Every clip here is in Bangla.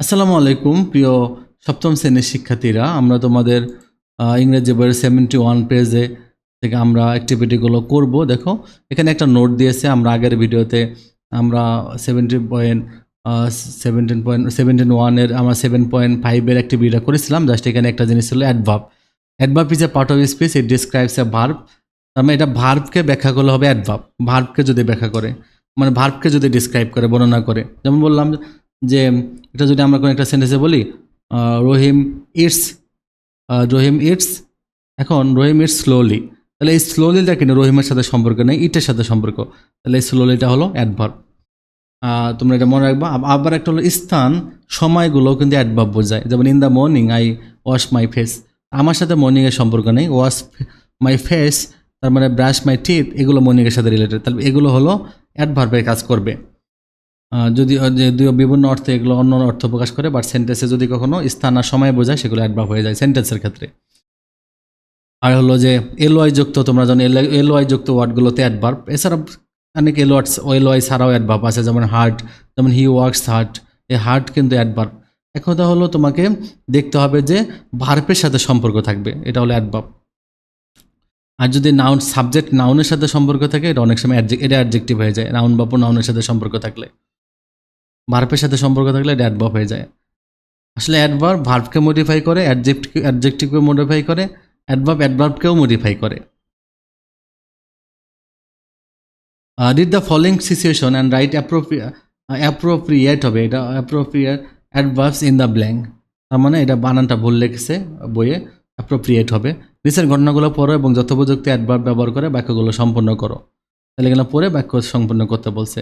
আসসালামু আলাইকুম, প্রিয় সপ্তম শ্রেণির শিক্ষার্থীরা। আমরা তোমাদের ইংরেজি বইয়ের সেভেন্টি ওয়ান পেজে থেকে আমরা অ্যাক্টিভিটিগুলো করব। দেখো, এখানে একটা নোট দিয়েছে, আমরা আগের ভিডিওতে আমরা seventy point seventeen point seventeen ওয়ানের আমরা সেভেন পয়েন্ট ফাইভের অ্যাক্টিভিটিটা করেছিলাম। জাস্ট এখানে একটা জিনিস ছিল adverb adverb is a part of speech it describes a verb তার মানে এটা ভার্বকে ব্যাখ্যা করলে হবে অ্যাডভাব ভার্বকে যদি ব্যাখ্যা করে মানে ভার্বকে যদি ডিসক্রাইব করে, বর্ণনা করে। যেমন বললাম যে এটা যদি আমরা কোনো একটা সেন্টেন্সে বলি রহিম ইটস রহিম ইটস এখন রহিম ইটস স্লোলি তাহলে এই স্লোলিটা কিন্তু রহিমের সাথে সম্পর্ক নেই ইটের সাথে সম্পর্ক। তাহলে এই স্লোলিটা হলো অ্যাডভার্ব তোমরা এটা মনে রাখবা। আবার একটা হলো স্থান, সময়গুলো কিন্তু অ্যাডভার্ব বোঝায়। যেমন in the morning I wash my face আমার সাথে মর্নিংয়ের সম্পর্ক নেই ওয়াশ মাই ফেস তার মানে ব্রাশ মাই টিথ এগুলো মর্নিংয়ের সাথে রিলেটেড তাহলে এগুলো হলো অ্যাডভার্বের কাজ করবে। যদি বিভিন্ন অর্থে এগুলো অন্য অর্থ প্রকাশ করে বাট সেন্টেন্সে যদি কখনো স্থান আর সময় বোঝায়, সেগুলো অ্যাডভার্ব হয়ে যায় সেন্টেন্সের ক্ষেত্রে। আর হলো যে এলওয়াই যুক্ত, তোমরা জানো এলওয়াই যুক্ত ওয়ার্ডগুলোতে অ্যাডভার্ব এছাড়া অনেক এলওয়ার্ডস এলওয়াই ছাড়াও অ্যাডভার্ব আছে, যেমন হার্ট যেমন হি ওয়ার্কস হার্ট এই হার্ট কিন্তু অ্যাডভার্ব কথা হলো তোমাকে দেখতে হবে যে ভার্বের সাথে সম্পর্ক থাকবে, এটা হলো অ্যাডভার্ব আর যদি নাউন সাবজেক্ট নাউনের সাথে সম্পর্ক থাকে, এটা অনেক সময় এটা অ্যাডজেক্টিভ হয়ে যায় নাউন বা নাউনের সাথে সম্পর্ক থাকলে। ভার্বের সাথে সম্পর্ক থাকলে এটা অ্যাডভার্ব হয়ে যায়। আসলে অ্যাডভার্ব ভার্বকে মডিফাই করে অ্যাডজেক্ট অ্যাডজেক্টিভকে মডিফাই করে অ্যাডভার্ব অ্যাডভার্বকেও মডিফাই করে। Read the following situation and write appropriate হবে। এটা appropriate adverbs in the blank তার মানে এটা বানানটা ভুল লেগেছে বইয়ে অ্যাপ্রোপ্রিয়েট হবে। নিচের ঘটনাগুলো পড়ো এবং যথোপযুক্ত অ্যাডভার্ব ব্যবহার করে বাক্যগুলো সম্পন্ন করো। তাহলে এখানে পড়ে বাক্য সম্পন্ন করতে বলছে।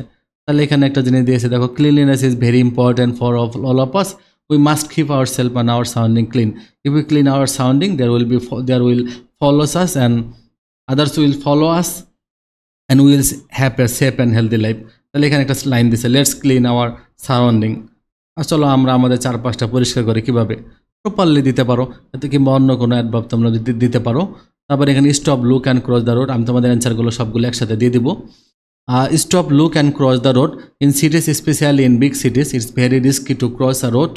তাহলে এখানে একটা জিনিস দিয়েছে, দেখো cleanliness is very important for all of us we must keep our self and our surrounding clean if we clean our surrounding there will be there will follows us and others will follow us and will have a safe and healthy life তাহলে এখানে একটা লাইন দিছে লেটস ক্লিন আওয়ার সারাউন্ডিং আর চলো আমরা আমাদের চারপাশটা পরিষ্কার করি কীভাবে? প্রপারলি দিতে পারো, এতে কিংবা অন্য কোনো অ্যাডভাব তোমরা দিতে পারো। তারপর এখানে stop look and cross the road আমি তোমাদের অ্যান্সারগুলো সবগুলো একসাথে দিয়ে দিব। Stop look and cross the road in cities specially in big cities it's very risky to cross a road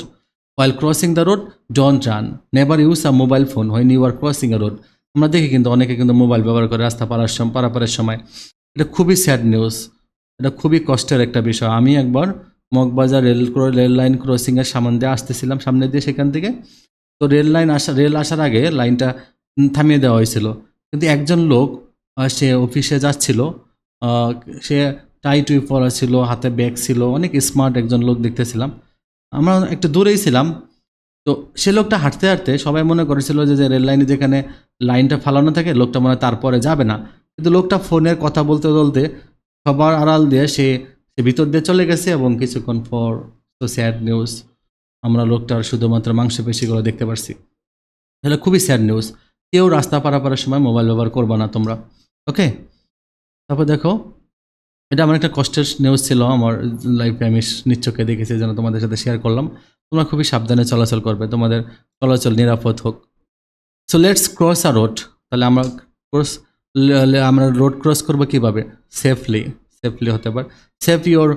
while crossing the road, don't run. Never use a mobile phone when are crossing a road. আমরা দেখি কিন্তু অনেকে কিন্তু মোবাইল ব্যবহার করে রাস্তা পারার সময় পারাপারের সময়। এটা খুবই স্যাড নিউজ এটা খুবই কষ্টের একটা বিষয়। আমি একবার মগবাজার রেল রেল লাইন ক্রসিংয়ের সামনে দিয়ে আসতেছিলাম সামনে দিয়ে সেখান থেকে। তো রেল লাইন আসা, রেল আসার আগে লাইনটা থামিয়ে দেওয়া হয়েছিল। কিন্তু একজন লোক সে অফিসে যাচ্ছিল। সে টাই টুই পরা ছিল, হাতে ব্যাগ ছিল, অনেক স্মার্ট একজন লোক দেখতেছিলাম। আমরা একটু দূরেই ছিলাম, তো সে লোকটা হাঁটতে হাঁটতে সবাই মনে করেছিল যে যে রেল লাইনে যেখানে লাইনটা ফালানো থাকে, লোকটা মনে তারপরে যাবে না। কিন্তু লোকটা ফোনের কথা বলতে বলতে সবার আড়াল দিয়ে সে সে ভিতর দিয়ে চলে গেছে এবং কিছুক্ষণ পর তো স্যাড নিউজ আমরা লোকটার শুধুমাত্র মাংসপেশিগুলো দেখতে পারছি। তাহলে খুবই স্যাড নিউজ কেউ রাস্তা পারাপারের সময় মোবাইল ব্যবহার করবা না তোমরা ওকে তারপর দেখো, এটা আমার একটা কষ্টের নিউজ ছিল, আমার লাইফে আমি নিচ্চকে দেখেছি, যেন তোমাদের সাথে শেয়ার করলাম। তোমরা খুবই সাবধানে চলাচল করবে, তোমাদের চলাচল নিরাপদ হোক। So let's cross a road তাহলে আমরা ক্রস আমরা রোড ক্রস করব কীভাবে? সেফলি সেফলি হতে পারে। সেফ ইউর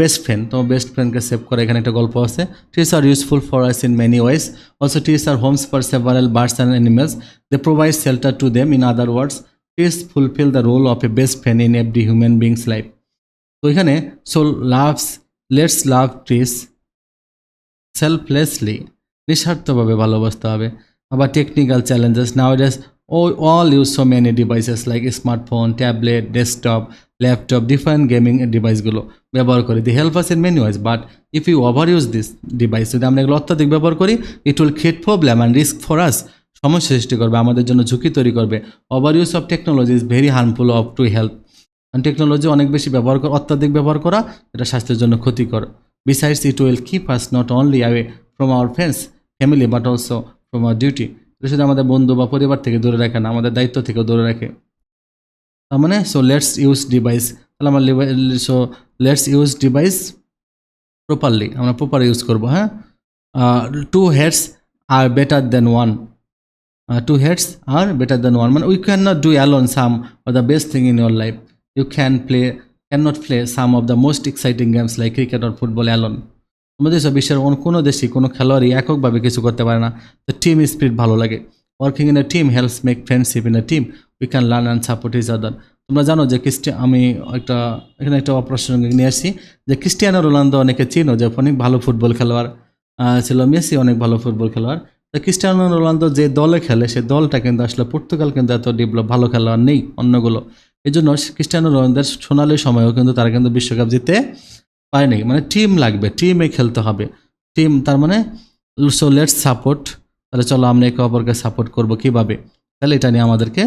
বেস্ট ফ্রেন্ড তোমার বেস্ট ফ্রেন্ডকে সেভ করে এখানে একটা গল্প আছে। Trees are useful for us in many ways also trees are homes for several birds and animals they provide shelter to them in other words trees fulfil the role of a best friend in every human beings life তো এখানে so loves let's love trees selflessly নিঃস্বার্থভাবে ভালোবাসতে হবে। আবার technical challenges now nowadays we all use so many devices like smartphone tablet desktop laptop different gaming ডিভাইসগুলো ব্যবহার করি। They help us in many ways but if you over use this device যদি আমরা এগুলো অত্যাধিক ব্যবহার করি it will create problem and risk for us সমস্যা সৃষ্টি করবে, আমাদের জন্য ঝুঁকি তৈরি করবে। Over use of technology is very harmful of to health technology অনেক বেশি ব্যবহার করা, অত্যাধিক ব্যবহার করা, এটা স্বাস্থ্যের জন্য ক্ষতিকর। Besides it will keep us not only away from our friends family but also from our duty এটা শুধু আমাদের বন্ধু বা পরিবার থেকে দূরে রাখে না, আমাদের দায়িত্ব থেকেও দূরে রাখে। তার মানে সো লেটস ইউজ ডিভাইস তাহলে আমরা so let's use device properly আমরা প্রপার ইউজ করব হ্যাঁ? Two heads are better than one two heads are better than one মানে we can not do alone some of the best thing in your life you can play, cannot play some of the most exciting games like cricket or football alone. আমাদের দেশে বিশ্বের অন্য কোনো দেশই কোনো খেলোয়াড়ই এককভাবে কিছু করতে পারে না। তো টিম স্পিরিট ভালো লাগে। Working in a team helps make friendship in a team we can learn and support each other তোমরা জানো যে খ্রিস্টি আমি একটা, এখানে একটা অপ্রাসঙ্গিক নিয়ে আসছি। যে ক্রিস্টিয়ানো রোনালদো অনেকে চিনো যে অনেক ভালো ফুটবল খেলোয়াড়। ছিল মেসি অনেক ভালো ফুটবল খেলোয়াড়। ক্রিস্টিয়ানো রোনালদো যে দলে খেলে, সে দলটা কিন্তু আসলে পর্তুগাল কিন্তু এত ডেভেলপ ভালো খেলোয়াড় নেই অন্যগুলো। এই জন্য ক্রিস্টিয়ানো রোনালদোর সোনালি সময়ও কিন্তু তারা কিন্তু বিশ্বকাপ জিতে পারেনি। মানে টিম লাগবে টিমে খেলতে হবে। টিম তার মানে সো লেটস সাপোর্ট তাহলে চলো আমরা একে অপরকে সাপোর্ট করব কীভাবে? তাহলে এটা নিয়ে আমাদেরকে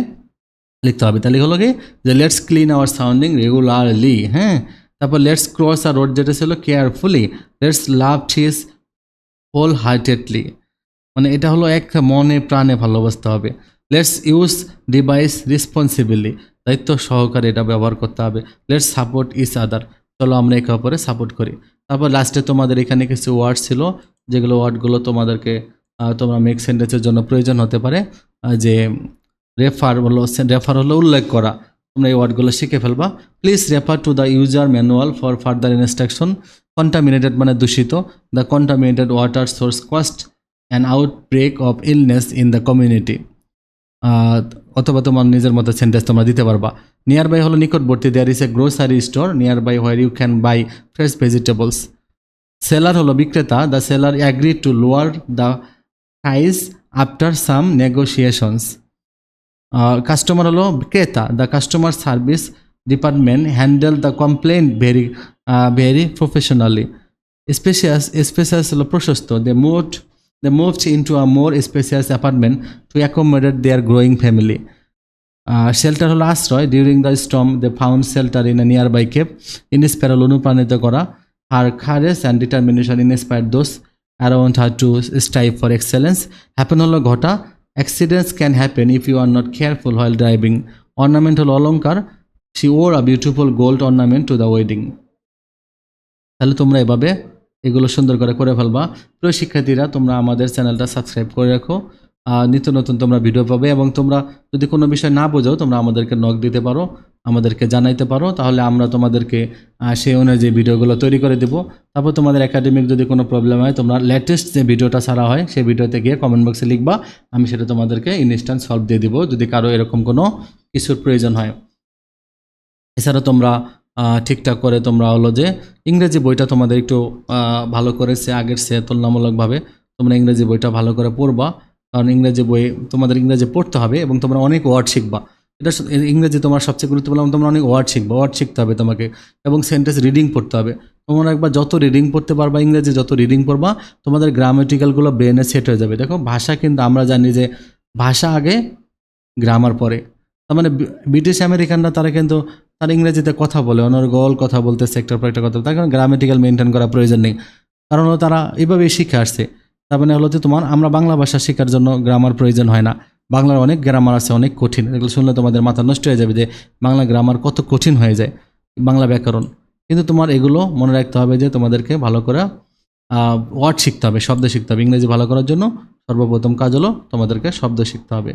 লিখতে হবে। তাহলে হলো কি, যে let's clean our surrounding regularly হ্যাঁ? তারপর লেটস ক্রস আর রোড যেটা ছিল কেয়ারফুলি লেটস লাভ চিজ হোল হার্টেডলি মানে এটা হলো এক মনে প্রাণে ভালোবাসতে হবে। লেটস ইউজ ডিভাইস রেসপন্সিবিলি দায়িত্ব সহকারে এটা ব্যবহার করতে হবে। লেটস সাপোর্ট ইচ আদার চলো আমরা একে অপরে সাপোর্ট করি। তারপর লাস্টে তোমাদের এখানে কিছু ওয়ার্ড ছিল, যেগুলো ওয়ার্ডগুলো তোমাদেরকে তোমরা মেক সেন্টেন্সের জন্য প্রয়োজন হতে পারে যে রেফার হলো রেফার হলো উল্লেখ করা। তোমরা এই ওয়ার্ডগুলো শিখে ফেলবা। Please refer to the user manual for further instruction contaminated মানে দূষিত। The contaminated water source caused an outbreak of illness in the community অথবা তোমার নিজের মতো সেন্টেন্স তোমরা দিতে পারবা। নিয়ার বাই হলো নিকটবর্তী there is a grocery store near by where you can buy fresh vegetables seller হলো বিক্রেতা the seller agree to lower the price after some negotiations customer হলো ক্রেতা the customer service department handle the complain very very professionally spacious spacious হলো প্রশস্ত they moved they moved into a more spacious apartment to accommodate their growing family shelter হলো আশ্রয়। During the storm they found shelter in a near by cape inspire হলো অনুপ্রাণিত করা। Her courage and determination inspire those around her to strive for excellence happen হলো ঘটা। Accidents can happen if you are not careful while driving ornament হলো অলঙ্কার she wore a beautiful gold ornament to the wedding তাহলে তোমরা এভাবে এগুলো সুন্দর করে করে ফেলবা। প্রিয় শিক্ষার্থীরা, তোমরা আমাদের চ্যানেলটা সাবস্ক্রাইব করে রাখো। নিত্য নতুন তোমরা ভিডিও পাবে এবং তোমরা যদি কোনো বিষয় না বোঝো তোমরা আমাদেরকে নক দিতে পারো, আমাদেরকে জানাইতে পারো। তাহলে আমরা তোমাদেরকে সেই অনুযায়ী ভিডিওগুলো তৈরি করে দেবো। তারপর তোমাদের একাডেমিক যদি কোনো প্রবলেম হয়, তোমরা লেটেস্ট যে ভিডিওটা ছাড়া হয়, সেই ভিডিওতে গিয়ে কমেন্ট বক্সে লিখবা। আমি সেটা তোমাদেরকে ইনস্ট্যান্ট সলভ দিয়ে দিব। যদি কারও এরকম কোনো কিছুর প্রয়োজন হয়। এছাড়া তোমরা ঠিকঠাক করে তোমরা হলো যে ইংরেজি বইটা তোমাদের একটু ভালো করে সে আগের সে তুলনামূলকভাবে তোমরা ইংরেজি বইটা ভালো করে পড়বা। কারণ ইংরেজি বই তোমাদের ইংরেজি পড়তে হবে এবং তোমরা অনেক ওয়ার্ড শিখবা। এটা ইংরেজি তোমার সবচেয়ে গুরুত্বপূর্ণ তোমরা অনেক ওয়ার্ড শিখবা, ওয়ার্ড শিখতে হবে তোমাকে এবং সেন্টেন্স রিডিং পড়তে হবে। তোমরা একবার যত রিডিং পড়তে পারবা ইংরেজি, যত রিডিং পড়বা, তোমাদের গ্রামেটিক্যালগুলো ব্রেনে সেট হয়ে যাবে। দেখো, ভাষা কিন্তু আমরা জানি যে ভাষা আগে, গ্রামার পরে। তার মানে ব্রিটিশ আমেরিকানরা তারা কিন্তু তারা ইংরেজিতে কথা বলে, অনর্গল কথা বলতেছে, একটার পর একটা কথা তার কারণে গ্রামেটিক্যাল মেনটেন করা প্রয়োজন নেই। কারণ তারা এইভাবেই শিখে আসছে। তার মানে হলো যে তোমার, আমরা বাংলা ভাষা শেখার জন্য গ্রামার প্রয়োজন হয় না। বাংলার অনেক গ্রামার আছে, অনেক কঠিন। এগুলো শুনলে তোমাদের মাথা নষ্ট হয়ে যাবে যে বাংলা গ্রামার কত কঠিন হয়ে যায়, বাংলা ব্যাকরণ। কিন্তু তোমার এগুলো মনে রাখতে হবে যে তোমাদেরকে ভালো করে ওয়ার্ড শিখতে হবে, শব্দ শিখতে হবে। ইংরেজি ভালো করার জন্য সর্বপ্রথম কাজ হলো তোমাদেরকে শব্দ শিখতে হবে।